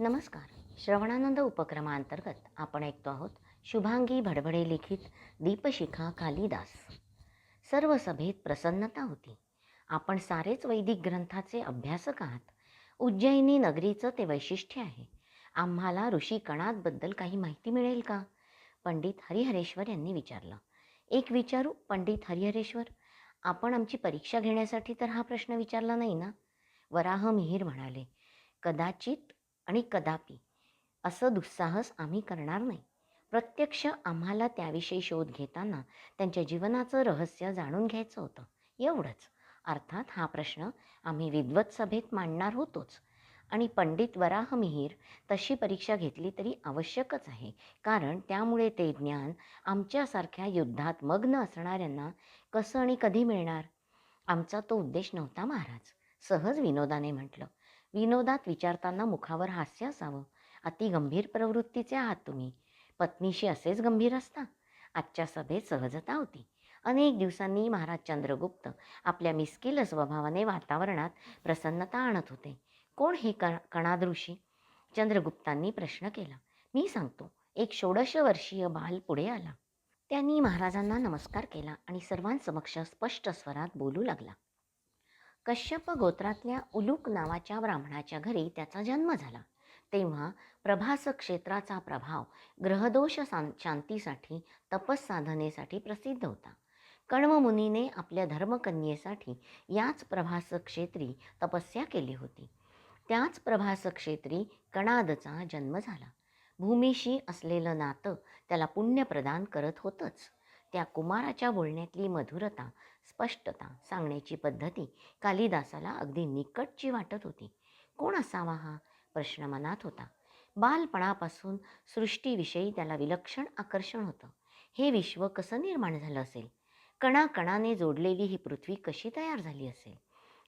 नमस्कार. श्रवणानंद उपक्रमाअंतर्गत आपण ऐकतो आहोत शुभांगी भडभडे लिखित दीपशिखा कालिदास. सर्व सभेत प्रसन्नता होती. आपण सारेच वैदिक ग्रंथाचे अभ्यासक आहात. उज्जैनी नगरीचं ते वैशिष्ट्य आहे. आम्हाला ऋषी कणादबद्दल काही माहिती मिळेल का? पंडित हरिहरेश्वर यांनी विचारलं. एक विचारू पंडित हरिहरेश्वर? आपण आमची परीक्षा घेण्यासाठी तर हा प्रश्न विचारला नाही ना? वराह मिहीर म्हणाले. कदाचित आणि कदापि. असं दुस्साहस आम्ही करणार नाही. प्रत्यक्ष आम्हाला त्याविषयी शोध घेताना त्यांच्या जीवनाचं रहस्य जाणून घ्यायचं होतं. एवढंच. अर्थात हा प्रश्न आम्ही विद्वत सभेत मांडणार होतोच. आणि पंडित वराह मिहीर तशी परीक्षा घेतली तरी आवश्यकच आहे. कारण त्यामुळे ते ज्ञान आमच्यासारख्या युद्धात मग्न असणाऱ्यांना कसं आणि कधी मिळणार? आमचा तो उद्देश नव्हता महाराज. सहज विनोदाने म्हटलं. विनोदात विचारताना मुखावर हास्य असावं. अति गंभीर प्रवृत्तीचे आहात तुम्ही. पत्नीशी असेच गंभीर असता. आजच्या सभेत सहजता होती. अनेक दिवसांनी महाराज चंद्रगुप्त आपल्या मिस्किल स्वभावाने वातावरणात प्रसन्नता आणत होते. कोण हे क कणादृशी? चंद्रगुप्तांनी प्रश्न केला. मी सांगतो एक षोडश वर्षीय बाल पुढे आला. त्यांनी महाराजांना नमस्कार केला आणि सर्वांसमक्ष स्पष्ट स्वरात बोलू लागला. कश्यप गोत्रातल्या उलूक नावाच्या ब्राह्मणाच्या घरी त्याचा जन्म झाला. तेव्हा प्रभास क्षेत्राचा प्रभाव ग्रहदोष शांतीसाठी तपससाधनेसाठी प्रसिद्ध होता. कण्वमुनीने आपल्या धर्मकन्येसाठी याच प्रभास क्षेत्री तपस्या केली होती. त्याच प्रभास क्षेत्री कणादचा जन्म झाला. भूमीशी असलेलं नातं त्याला पुण्य प्रदान करत होतंच. त्या कुमाराच्या बोलण्यातली मधुरता स्पष्टता सांगण्याची पद्धती कालिदासाला अगदी निकटची वाटत होती. कोण असावा हा प्रश्न मनात होता. बालपणापासून सृष्टीविषयी त्याला विलक्षण आकर्षण होतं. हे विश्व कसं निर्माण झालं असेल? कणाकणाने जोडलेली ही पृथ्वी कशी तयार झाली असेल?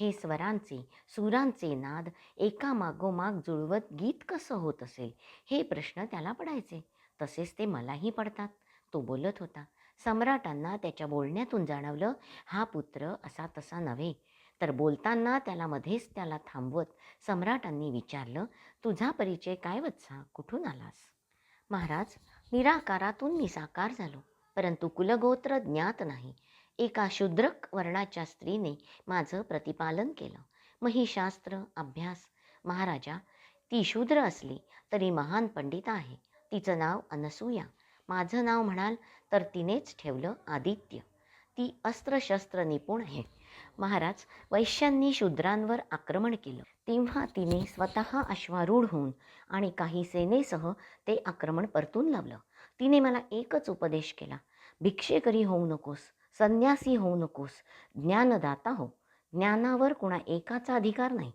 हे स्वरांचे सुरांचे नाद एका मागोमाग जुळवत गीत कसं होत असेल? हे प्रश्न त्याला पडायचे. तसेच ते मलाही पडतात. तो बोलत होता सम्राटांना त्याच्या बोलण्यातून जाणवलं हा पुत्र असा तसा नव्हे. तर बोलताना त्याला मध्येच त्याला थांबवत सम्राटांनी विचारलं तुझा परिचय काय वत्सा? कुठून आलास? महाराज निराकारातून मी साकार झालो परंतु कुलगोत्र ज्ञात नाही. एका शूद्रक वर्णाच्या स्त्रीने माझं प्रतिपालन केलं. महिशास्त्र अभ्यास. महाराजा ती शूद्र असली तरी महान पंडित आहे. तिचं नाव अनसूया. माझं नाव म्हणाल तर तिनेच ठेवलं आदित्य. ती अस्त्रशस्त्र निपुण आहे. महाराज वैश्यांनी शूद्रांवर आक्रमण केलं. तेव्हा तिने स्वतः अश्वारूढ होऊन आणि काही सेनेसह ते आक्रमण परतून लावलं. तिने मला एकच उपदेश केला. भिक्षेकरी होऊ नकोस संन्यासी होऊ नकोस ज्ञानदाता हो. ज्ञानावर कुणा एकाचा अधिकार नाही.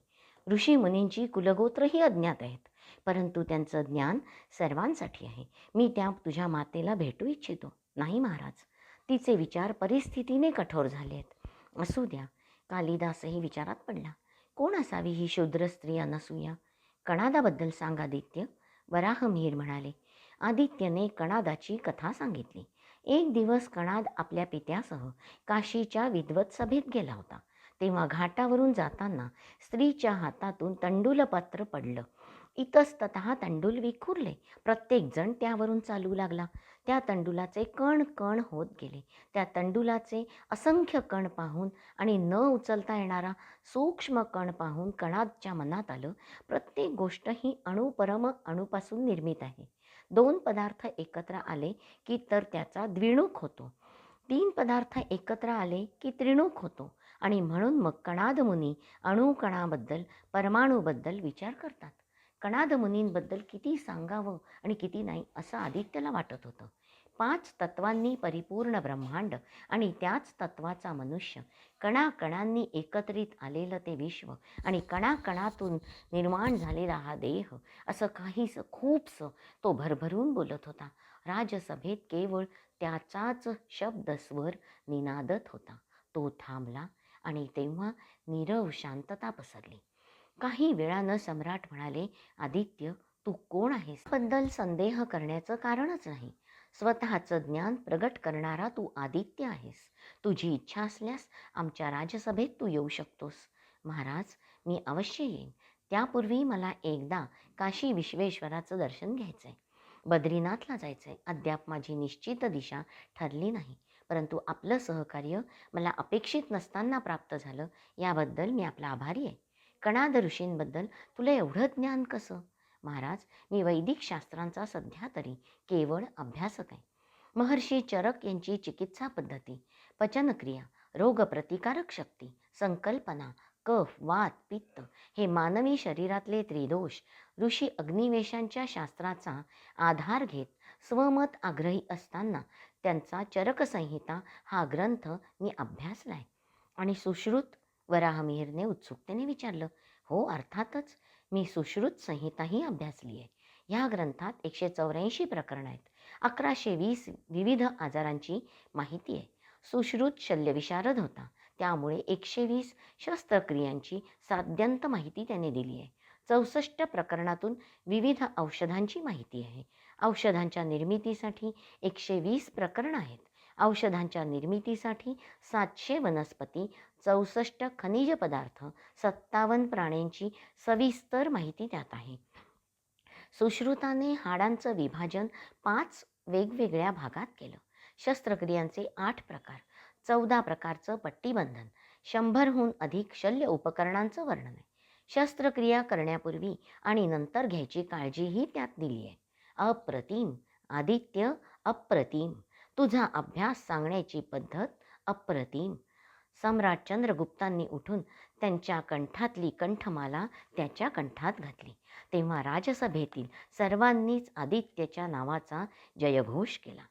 ऋषी मुनींची कुलगोत्रही अज्ञात आहेत. परंतु त्यांचं ज्ञान सर्वांसाठी आहे. मी त्या तुझ्या मातेला भेटू इच्छितो नाही महाराज? तिचे विचार परिस्थितीने कठोर झाले आहेत असू द्या. कालिदासही विचारात पडला. कोण असावी ही शूद्र स्त्री अनसूया? कणादाबद्दल सांग आदित्य. वराहमीर म्हणाले. आदित्यने कणादाची कथा सांगितली. एक दिवस कणाद आपल्या पित्यासह काशीच्या विद्वत सभेत गेला होता. तेव्हा घाटावरून जाताना स्त्रीच्या हातातून तंडुलपत्र पडलं. इतस्तत तंडूल विखुरले. प्रत्येकजण त्यावरून चालू लागला. त्या तंडुलाचे कण कण होत गेले. त्या तंडुलाचे असंख्य कण पाहून आणि न उचलता येणारा सूक्ष्म कण पाहून कणादच्या मनात आलं प्रत्येक गोष्ट ही अणुपरम अणुपासून निर्मित आहे. दोन पदार्थ एकत्र आले की तर त्याचा द्विणूक होतो. तीन पदार्थ एकत्र आले की त्रिणूक होतो. आणि म्हणून मग कणाद मुनी अणुकणाबद्दल परमाणूबद्दल विचार करतात. कणाद मुनींबद्दल किती सांगावं आणि किती नाही असं आदित्यला वाटत होतं. पाच तत्वांनी परिपूर्ण ब्रह्मांड आणि त्याच तत्वाचा मनुष्य कणाकणांनी एकत्रित आलेलं ते विश्व आणि कणाकणातून निर्माण झालेला हा देह असं काहीसं खूपसं तो भरभरून बोलत होता. राजसभेत केवळ त्याचाच शब्दस्वर निनादत होता. तो थांबला आणि तेव्हा नीरव शांतता पसरली. काही वेळानं सम्राट म्हणाले आदित्य तू कोण आहेस? बद्दल संदेह करण्याचं कारणच नाही. स्वतःचं ज्ञान प्रगट करणारा तू आदित्य आहेस. तुझी इच्छा असल्यास आमच्या राजसभेत तू येऊ शकतोस. महाराज मी अवश्य येईन. त्यापूर्वी मला एकदा काशी विश्वेश्वराचं दर्शन घ्यायचं आहे बद्रीनाथला जायचं आहे अद्याप माझी निश्चित दिशा ठरली नाही. परंतु आपलं सहकार्य मला अपेक्षित नसताना प्राप्त झालं. याबद्दल मी आपला आभारी आहे. कणाद ऋषींबद्दल तुला एवढं ज्ञान कसं? महाराज मी वैदिक शास्त्रांचा सध्या तरी केवळ अभ्यासक आहे. महर्षी चरक यांची चिकित्सा पद्धती पचनक्रिया रोगप्रतिकारक शक्ती संकल्पना कफ वात पित्त हे मानवी शरीरातले त्रिदोष ऋषी अग्निवेशांच्या शास्त्राचा आधार घेत स्वमत आग्रही असताना त्यांचा चरकसंहिता हा ग्रंथ मी अभ्यासलाय. आणि सुश्रुत वराहमिहिरने उत्सुकतेने विचारलं हो अर्थातच मी सुश्रुत संहिताही अभ्यासली आहे. ह्या ग्रंथात एकशे चौऱ्याऐंशी प्रकरणं आहेत. अकराशे वीस विविध आजारांची माहिती आहे. सुश्रुत शल्यविशारद होता. त्यामुळे एकशे वीस शस्त्रक्रियांची साध्यंत माहिती त्याने दिली आहे. चौसष्ट प्रकरणातून विविध औषधांची माहिती आहे. औषधांच्या निर्मितीसाठी एकशे वीस प्रकरणं आहेत. औषधांच्या निर्मितीसाठी सातशे वनस्पती चौसष्ट खनिज पदार्थ सत्तावन्न प्राण्यांची सविस्तर माहिती त्यात आहे. सुश्रुताने हाडांचं विभाजन पाच वेगवेगळ्या भागात केलं. शस्त्रक्रियांचे आठ प्रकार चौदा प्रकारचं पट्टीबंधन शंभरहून अधिक शल्य उपकरणांचं वर्णन आहे. शस्त्रक्रिया करण्यापूर्वी आणि नंतर घ्यायची काळजीही त्यात दिली आहे. अप्रतिम आदित्य अप्रतिम तुझा अभ्यास सांगण्याची पद्धत अप्रतिम सम्राट चंद्रगुप्तांनी उठून त्यांच्या कंठातली कंठमाला त्याच्या कंठात घातली. तेव्हा राजसभेतील सर्वांनीच आदित्यच्या नावाचा जयघोष केला.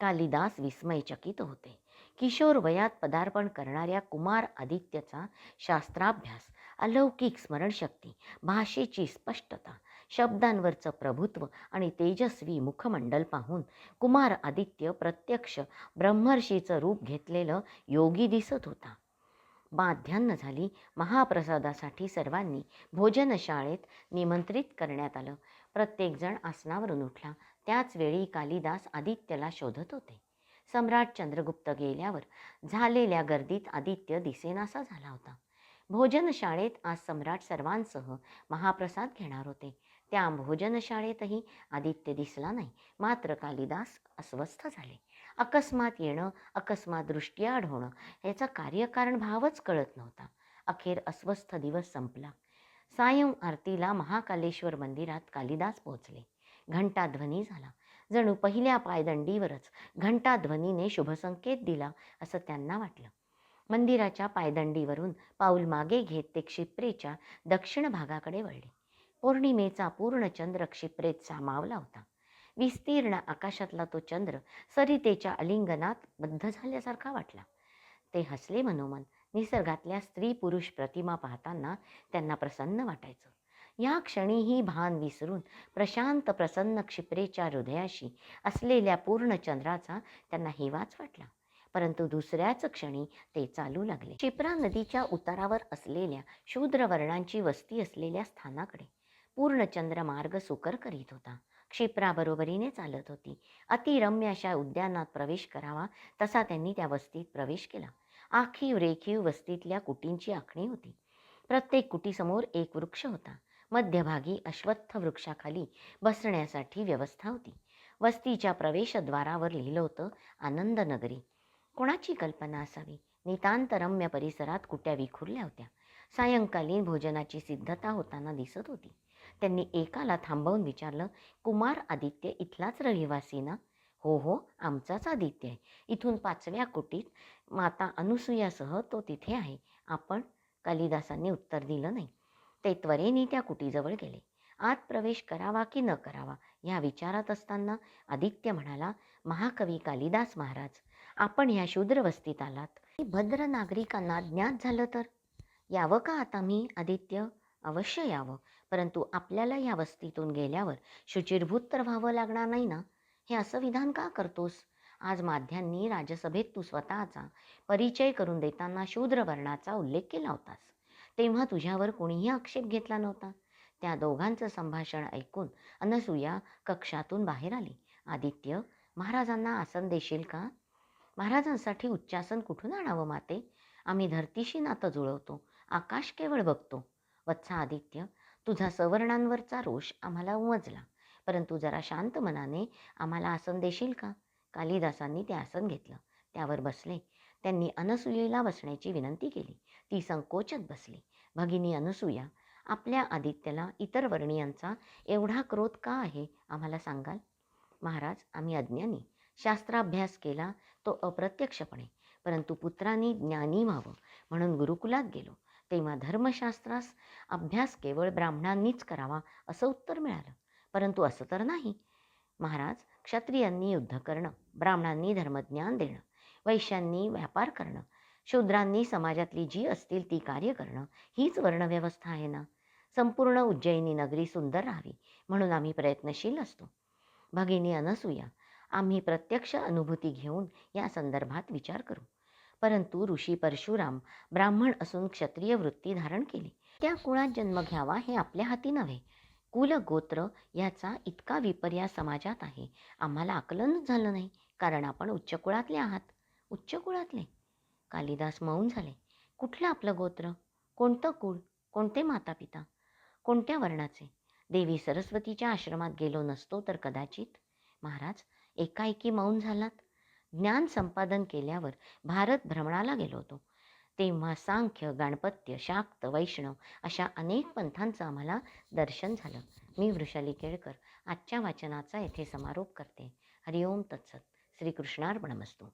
कालिदास विस्मयचकित होते. किशोर वयात पदार्पण करणाऱ्या कुमार आदित्यचा शास्त्राभ्यास अलौकिक स्मरणशक्ती भाषेची स्पष्टता शब्दांवरचं प्रभुत्व आणि तेजस्वी मुखमंडल पाहून कुमार आदित्य प्रत्यक्ष ब्रह्मर्षीचं रूप घेतलेलं योगी दिसत होता. माध्यान्ह झाली महाप्रसादासाठी सर्वांनी भोजनशाळेत निमंत्रित करण्यात आलं. प्रत्येकजण आसनावरून उठला. त्याचवेळी कालिदास आदित्यला शोधत होते. सम्राट चंद्रगुप्त गेल्यावर झालेल्या गर्दीत आदित्य दिसेनासा झाला होता. भोजनशाळेत आज सम्राट सर्वांसह महाप्रसाद घेणार होते. त्या भोजनशाळेतही आदित्य दिसला नाही. मात्र कालिदास अस्वस्थ झाले. अकस्मात येणं अकस्मात दृष्टीआड होणं याचा कार्यकारण भावच कळत नव्हता. अखेर अस्वस्थ दिवस संपला. सायं आरतीला महाकालेश्वर मंदिरात कालिदास पोहोचले. घंटाध्वनी झाला. जणू पहिल्या पायदंडीवरच घंटाध्वनीने शुभसंकेत दिला असं त्यांना वाटलं. मंदिराच्या पायदंडीवरून पाऊल मागे घेत ते क्षिप्रेच्या दक्षिण भागाकडे वळले. पौर्णिमेचा पूर्ण चंद्र क्षिप्रेत सामावला होता. विस्तीर्ण आकाशातला तो चंद्र सरितेच्या अलिंगनात बद्ध झाल्यासारखा वाटला. ते हसले मनोमन निसर्गातल्या स्त्री पुरुष प्रतिमा पाहताना त्यांना प्रसन्न वाटायचं. या क्षणीही भान विसरून प्रशांत प्रसन्न क्षिप्रेच्या हृदयाशी असलेल्या पूर्ण चंद्राचा त्यांना हिवाच वाटला. परंतु दुसऱ्याच क्षणी ते चालू लागले. क्षिप्रा नदीच्या उतारावर असलेल्या शूद्रवर्णांची वस्ती असलेल्या स्थानाकडे. पूर्णचंद्र मार्ग सुकर करीत होता. क्षिप्राबरोबरीने चालत होती. अतिरम्य अशा उद्यानात प्रवेश करावा तसा त्यांनी त्या वस्तीत प्रवेश केला. आखीव रेखीव वस्तीतल्या कुटींची आखणी होती. प्रत्येक कुटीसमोर एक वृक्ष होता. मध्यभागी अश्वत्थ वृक्षाखाली बसण्यासाठी व्यवस्था होती. वस्तीच्या प्रवेशद्वारावर लिहिलं होतं आनंदनगरी. कोणाची कल्पना असावी? नितांतरम्य परिसरात कुट्या विखुरल्या होत्या. सायंकालीन भोजनाची सिद्धता होताना दिसत होती. त्यांनी एकाला थांबवून विचारलं कुमार आदित्य इथलाच रहिवासी ना? हो हो आमचाच आदित्य आहे. इथून पाचव्या कुटीत माता अनुसूयासह तो तिथे आहे. आपण कालिदासांनी उत्तर दिलं नाही. ते त्वरेने त्या कुटीजवळ गेले. आत प्रवेश करावा की न करावा ह्या विचारात असताना आदित्य म्हणाला महाकवी कालिदास महाराज आपण ह्या शूद्र वस्तीत आलात. भद्र नागरिकांना ज्ञात झालं तर? यावं का आता मी आदित्य? अवश्य यावं. परंतु आपल्याला या वस्तीतून गेल्यावर शुचिरभूत तर व्हावं लागणार नाही ना? हे असं विधान का करतोस? आज माध्यांनी राजसभेत तू स्वतःचा परिचय करून देताना शूद्र वर्णाचा उल्लेख केला होतास. तेव्हा तुझ्यावर कोणीही आक्षेप घेतला नव्हता. त्या दोघांचं संभाषण ऐकून अनसूया कक्षातून बाहेर आली. आदित्य महाराजांना आसन देशील का? महाराजांसाठी उच्चासन कुठून आणावं माते? आम्ही धरतीशी नातं जुळवतो. आकाश केवळ बघतो. वत्सा आदित्य तुझा सवर्णांवरचा रोष आम्हाला उमजला. परंतु जरा शांत मनाने आम्हाला आसन देशील का? कालिदासांनी ते आसन घेतलं. त्यावर बसले. त्यांनी अनसुयेला बसण्याची विनंती केली. ती संकोचत बसली. भगिनी अनसुया आपल्या आदित्यला इतर वर्णियांचा एवढा क्रोध का आहे? आम्हाला सांगाल? महाराज आम्ही अज्ञानी. शास्त्राभ्यास केला तो अप्रत्यक्षपणे. परंतु पुत्रांनी ज्ञानी व्हावं म्हणून गुरुकुलात गेलो. तेव्हा धर्मशास्त्रास अभ्यास केवळ ब्राह्मणांनीच करावा असं उत्तर मिळालं. परंतु असं तर नाही. महाराज क्षत्रियांनी युद्ध करणं ब्राह्मणांनी धर्मज्ञान देणं वैश्यांनी व्यापार करणं शूद्रांनी समाजातली जी असतील ती कार्य करणं हीच वर्णव्यवस्था आहे ना? संपूर्ण उज्जैनी नगरी सुंदर राहावी म्हणून आम्ही प्रयत्नशील असतो. भगिनी अनसूया आम्ही प्रत्यक्ष अनुभूती घेऊन या संदर्भात विचार करू. परंतु ऋषी परशुराम ब्राह्मण असून क्षत्रिय वृत्ती धारण केली. त्या कुळात जन्म घ्यावा हे आपल्या हाती नव्हे. कुल गोत्र याचा इतका विपर्यास समाजात आहे. आम्हाला आकलनच झालं नाही कारण आपण उच्च कुळातले आहात. उच्च कुळातले? कालिदास मौन झाले. कुठलं आपलं गोत्र? कोणतं कुळ? कोणते माता पिता कोणत्या वर्णाचे? देवी सरस्वतीच्या आश्रमात गेलो नसतो तर कदाचित? महाराज एकाएकी मौन झालात? ज्ञान संपादन केल्यावर भारत भ्रमणाला गेलो होतो. तेव्हा सांख्य गाणपत्य शाक्त वैष्णव अशा अनेक पंथांचं आम्हाला दर्शन झालं. मी वृषाली केळकर आजच्या वाचनाचा येथे समारोप करते. हरिओम तत्सत. श्रीकृष्णार्पणमस्तू.